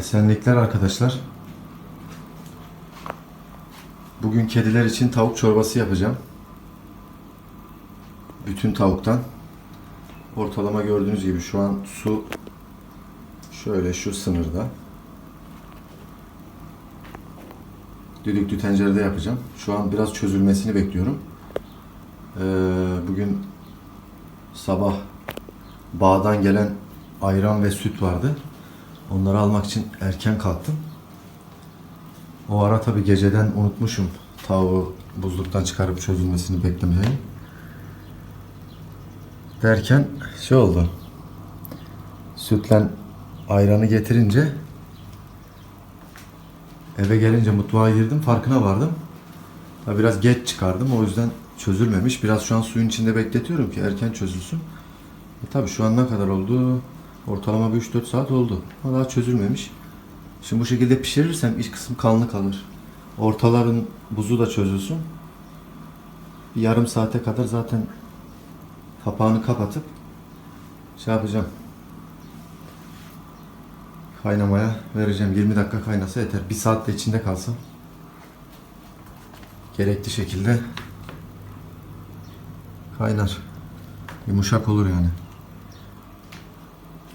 Esenlikler arkadaşlar. Bugün kediler için tavuk çorbası yapacağım. Bütün tavuktan. Ortalama gördüğünüz gibi şu an su şöyle şu sınırda. Düdüklü tencerede yapacağım. Şu an biraz çözülmesini bekliyorum. Ee, bugün sabah bağdan gelen ayran ve süt vardı. Onları almak için erken kalktım. O ara tabi geceden unutmuşum tavuğu buzluktan çıkarıp çözülmesini beklemeyi. Derken şey oldu. Sütle ayranı getirince eve gelince mutfağa girdim farkına vardım. Tabi biraz geç çıkardım o yüzden çözülmemiş. Biraz şu an suyun içinde bekletiyorum ki erken çözülsün. E tabi şu an ne kadar oldu? Ortalama bir 3-4 saat oldu. Ama daha çözülmemiş. Şimdi bu şekilde pişirirsem iç kısım kanlı kalır. Ortaların buzu da çözülsün. Bir yarım saate kadar zaten kapağını kapatıp şey yapacağım. Kaynamaya vereceğim. 20 dakika kaynasa yeter. Bir saat de içinde kalsın. Gerekli şekilde kaynar. Yumuşak olur yani.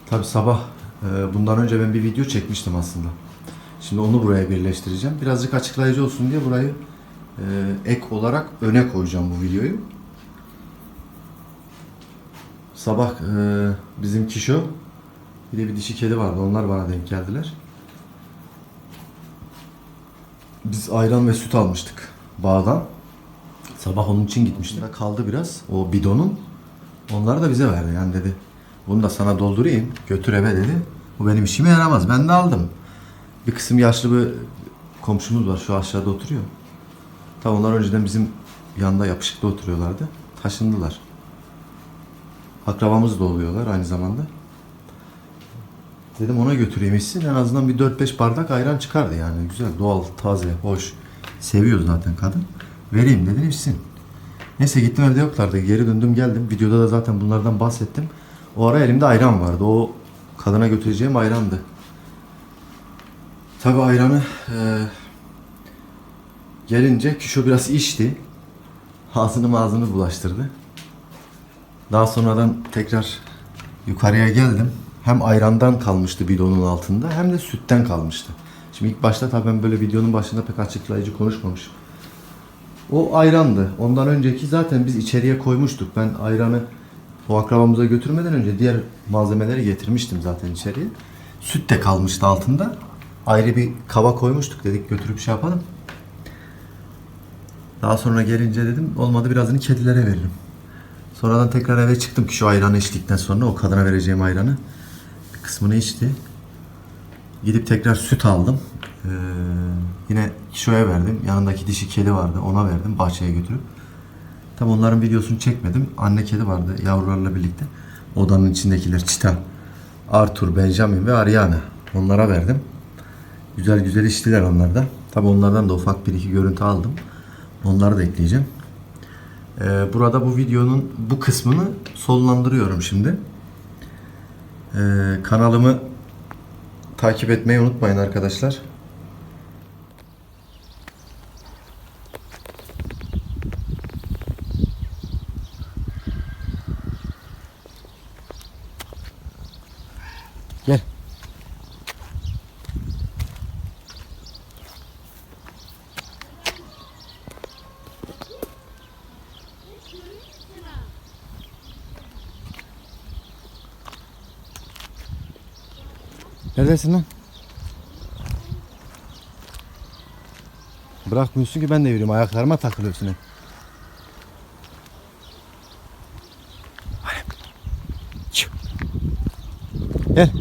Tabi sabah e, bundan önce ben bir video çekmiştim aslında. Şimdi onu buraya birleştireceğim. Birazcık açıklayıcı olsun diye burayı e, ek olarak öne koyacağım bu videoyu. Sabah e, bizim kişo bir de bir dişi kedi vardı. Onlar bana denk geldiler. Biz ayran ve süt almıştık bağdan. Sabah onun için gitmiştim. Kaldı biraz o bidonun. Onları da bize verdi. Yani dedi bunu da sana doldurayım. Götür eve dedi. Bu benim işime yaramaz. Ben de aldım. Bir kısım yaşlı bir komşumuz var. Şu aşağıda oturuyor. Tam onlar önceden bizim yanında yapışıkta oturuyorlardı. Taşındılar. Akrabamız da oluyorlar aynı zamanda. Dedim ona götüreyim içsin. En azından bir 4-5 bardak ayran çıkardı yani. Güzel, doğal, taze, hoş. Seviyor zaten kadın. Vereyim dedim içsin. Neyse gittim evde yoklardı. Geri döndüm geldim. Videoda da zaten bunlardan bahsettim. O ara elimde ayran vardı. O kadına götüreceğim ayrandı. Tabi ayranı e, gelince Kişo biraz içti. Ağzını ağzını bulaştırdı. Daha sonradan tekrar yukarıya geldim. Hem ayrandan kalmıştı bidonun altında hem de sütten kalmıştı. Şimdi ilk başta tabii ben böyle videonun başında pek açıklayıcı konuşmamışım. O ayrandı. Ondan önceki zaten biz içeriye koymuştuk. Ben ayranı o akrabamıza götürmeden önce diğer malzemeleri getirmiştim zaten içeriye. Süt de kalmıştı altında. Ayrı bir kaba koymuştuk dedik götürüp şey yapalım. Daha sonra gelince dedim olmadı birazını kedilere veririm. Sonradan tekrar eve çıktım ki şu ayranı içtikten sonra o kadına vereceğim ayranı. Bir kısmını içti. Gidip tekrar süt aldım. Ee, yine kişoya verdim. Yanındaki dişi kedi vardı. Ona verdim bahçeye götürüp. Tam onların videosunu çekmedim. Anne kedi vardı yavrularla birlikte. Odanın içindekiler Çita, Arthur, Benjamin ve Ariana. Onlara verdim. Güzel güzel içtiler onlar da. Tabi onlardan da ufak bir iki görüntü aldım. Onları da ekleyeceğim. Ee, burada bu videonun bu kısmını sonlandırıyorum şimdi. Ee, kanalımı takip etmeyi unutmayın arkadaşlar. Gel. Neredesin lan? Bırakmıyorsun ki ben de yürüyorum. Ayaklarıma takılıyorsun hep. Gel.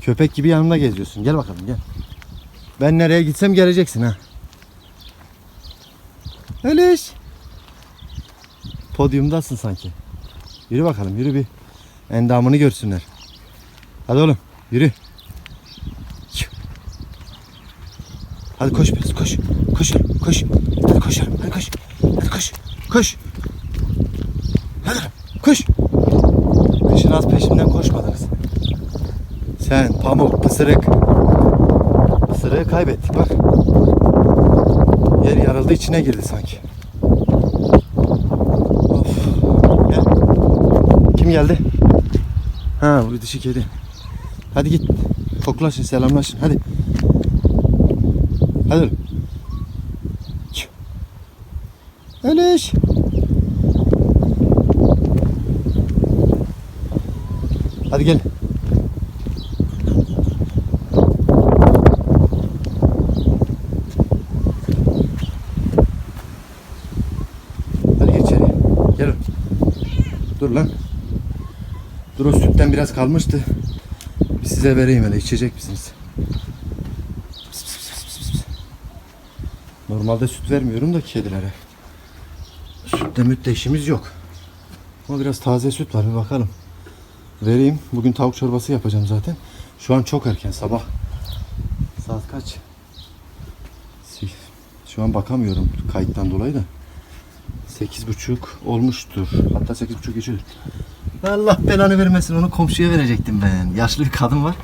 Köpek gibi yanımda geziyorsun. Gel bakalım gel. Ben nereye gitsem geleceksin ha. Öleş. Podyumdasın sanki. Yürü bakalım yürü bir endamını görsünler. Hadi oğlum yürü. Hadi koş biraz koş. Koş oğlum koş. Hadi koş oğlum hadi koş. Hadi koş. Koş. Hadi koş. Kışın az peşimden koşmadınız. Sen pamuk pısırık. Pısırığı kaybettik bak. Yer yarıldı içine girdi sanki. Kim geldi? Ha bu dişi kedi. Hadi git. Koklaşın selamlaşın hadi. Hadi. oğlum. Öleş. Hadi gel. Hadi geç içeri. Gel. Dur lan. Dur o sütten biraz kalmıştı. Bir size vereyim hele. içecek misiniz? Normalde süt vermiyorum da kedilere. Sütle mütle işimiz yok. Ama biraz taze süt var bir bakalım. Vereyim. Bugün tavuk çorbası yapacağım zaten. Şu an çok erken sabah. Saat kaç? Şu an bakamıyorum kayıttan dolayı da. Sekiz buçuk olmuştur. Hatta sekiz buçuk geçiyor. Allah belanı vermesin onu komşuya verecektim ben. Yaşlı bir kadın var.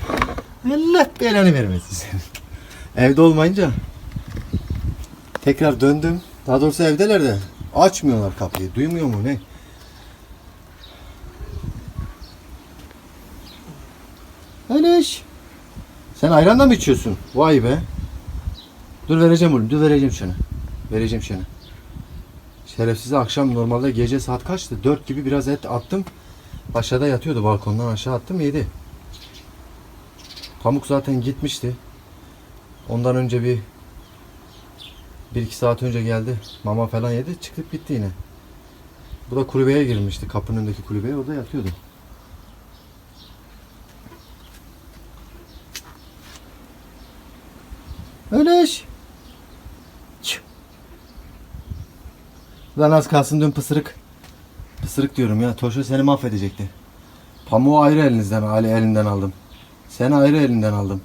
Allah belanı vermesin. Evde olmayınca tekrar döndüm. Daha doğrusu evdeler de açmıyorlar kapıyı. Duymuyor mu ne? Aleş. Sen ayran da mı içiyorsun? Vay be. Dur vereceğim oğlum. Dur vereceğim şunu. Vereceğim şunu. Şerefsize akşam normalde gece saat kaçtı? 4 gibi biraz et attım. Aşağıda yatıyordu balkondan aşağı attım yedi. Pamuk zaten gitmişti. Ondan önce bir bir iki saat önce geldi. Mama falan yedi. Çıkıp gitti yine. Bu da kulübeye girmişti. Kapının önündeki kulübeye. Orada yatıyordu. Öyle Lan az kalsın dün pısırık. Pısırık diyorum ya. Toşo seni mahvedecekti. Pamuğu ayrı elinizden, Ali elinden aldım. Seni ayrı elinden aldım.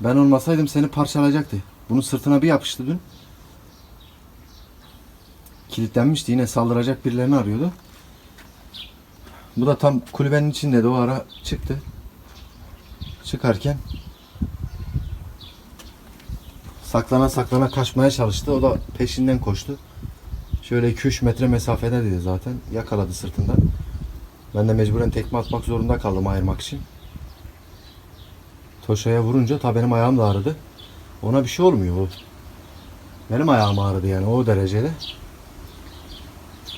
Ben olmasaydım seni parçalayacaktı. Bunun sırtına bir yapıştı dün. Kilitlenmişti. Yine saldıracak birilerini arıyordu. Bu da tam kulübenin içindeydi. O ara çıktı. Çıkarken saklana saklana kaçmaya çalıştı. O da peşinden koştu. Şöyle 2-3 metre mesafedeydi zaten. Yakaladı sırtından. Ben de mecburen tekme atmak zorunda kaldım ayırmak için. Toşa'ya vurunca ta benim ayağım da ağrıdı. Ona bir şey olmuyor. O. Benim ayağım ağrıdı yani o derecede.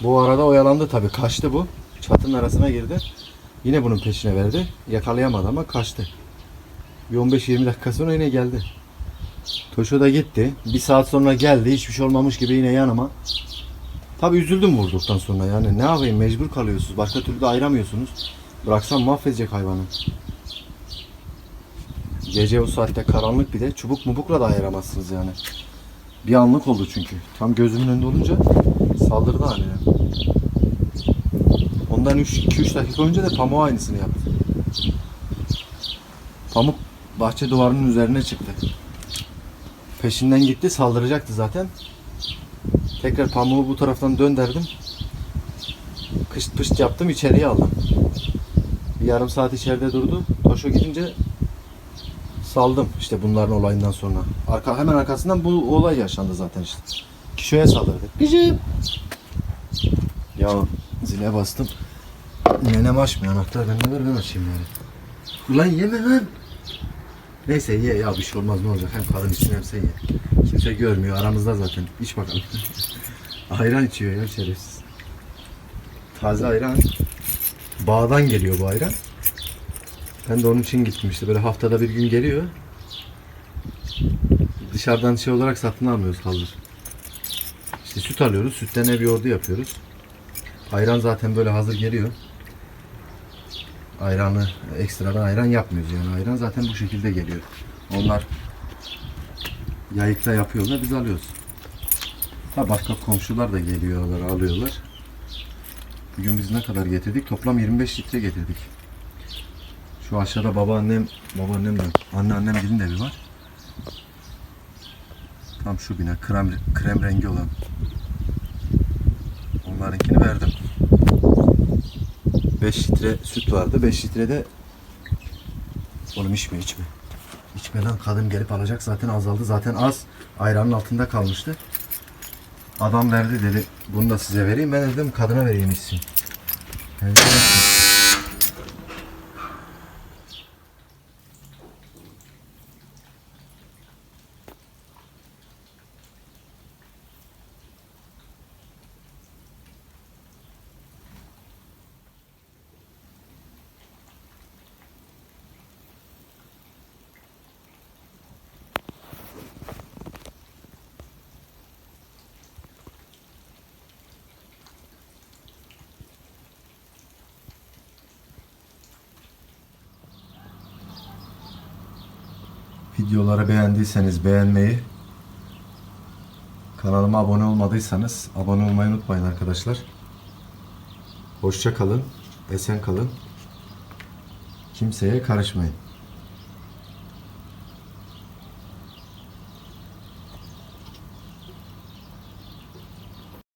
Bu arada oyalandı tabii. Kaçtı bu. Çatının arasına girdi. Yine bunun peşine verdi. Yakalayamadı ama kaçtı. Bir 15-20 dakika sonra yine geldi. Toşo da gitti. Bir saat sonra geldi. Hiçbir şey olmamış gibi yine yanıma. Tabi üzüldüm vurduktan sonra yani ne yapayım mecbur kalıyorsunuz. Başka türlü de ayıramıyorsunuz. Bıraksam mahvedecek hayvanı. Gece o saatte karanlık bir de çubuk mubukla da ayıramazsınız yani. Bir anlık oldu çünkü. Tam gözümün önünde olunca saldırdı haline. Ondan 2-3 dakika önce de pamuğa aynısını yaptı. Pamuk bahçe duvarının üzerine çıktı. Peşinden gitti saldıracaktı zaten. Tekrar pamuğu bu taraftan döndürdüm. Kışt pışt yaptım içeriye aldım. Bir yarım saat içeride durdu. Toşo gidince saldım işte bunların olayından sonra. Arka, hemen arkasından bu olay yaşandı zaten işte. Kişoya saldırdı. Gıcım. Ya zile bastım. Nenem açmıyor anahtar bende ver ben açayım yani. Ulan yeme lan. Neyse ye ya bir şey olmaz ne olacak hem kadın için hem sen ye. Kimse görmüyor aramızda zaten. İç bakalım. ayran içiyor ya şerefsiz. Taze ayran. Bağdan geliyor bu ayran. Ben de onun için gittim işte böyle haftada bir gün geliyor. Dışarıdan şey olarak satın almıyoruz hazır. İşte süt alıyoruz. Sütten ev yoğurdu yapıyoruz. Ayran zaten böyle hazır geliyor. Ayranı ekstradan ayran yapmıyoruz yani. Ayran zaten bu şekilde geliyor. Onlar yayıkta yapıyorlar biz alıyoruz. Ha başka komşular da geliyorlar alıyorlar. Bugün biz ne kadar getirdik? Toplam 25 litre getirdik. Şu aşağıda babaannem, babaannem de anneannem birinin evi var. Tam şu bina krem, krem rengi olan. Onlarınkini verdim. 5 litre süt vardı. 5 litre de Oğlum içme içme. İçme lan kadın gelip alacak zaten azaldı. Zaten az ayranın altında kalmıştı. Adam verdi dedi. Bunu da size vereyim. Ben dedim kadına vereyim içsin. Yani Videoları beğendiyseniz beğenmeyi, kanalıma abone olmadıysanız abone olmayı unutmayın arkadaşlar. Hoşça kalın, esen kalın. Kimseye karışmayın.